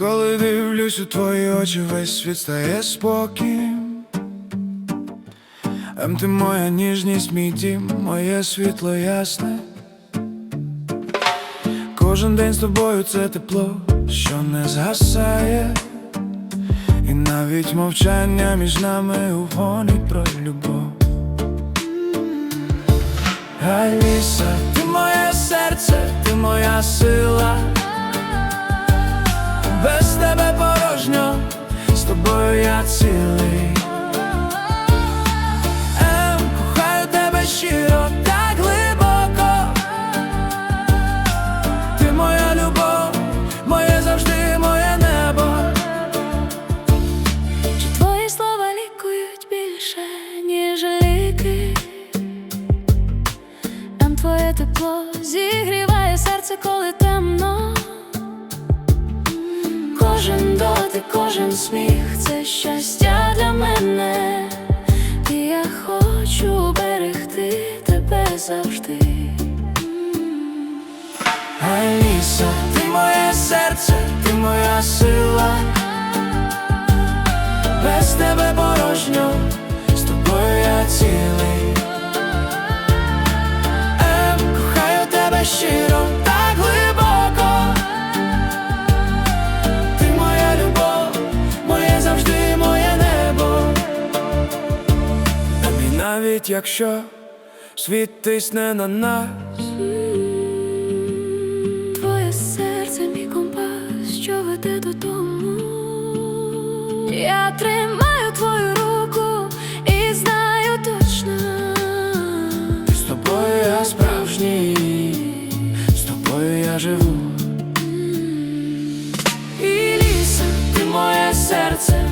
дивлюсь у твої очі, весь світ стає спокійним. Ем, ти моя ніжність, мій дім, моє світло ясне. Кожен день з тобою це тепло, що не згасає, і навіть мовчання між нами угонить про любов. Аліса, ти моє серце, ти моя сила. Я цілий. Ем. Ти моя любов, моє завжди моє небо. Чи твої слова лікують більше, ніж ліки? Там твоє тепло зігріває Кожен кожен сміх це щастя для мене. І я хочу берегти тебе завжди. Аліса, ти моє серце, ти моя сила. Навіть якщо світ тисне на нас. Твоє серце, мій компас, що веде додому. Я тримаю твою руку і знаю точно. З тобою я справжній, з тобою я живу. І ліса, ти моє серце,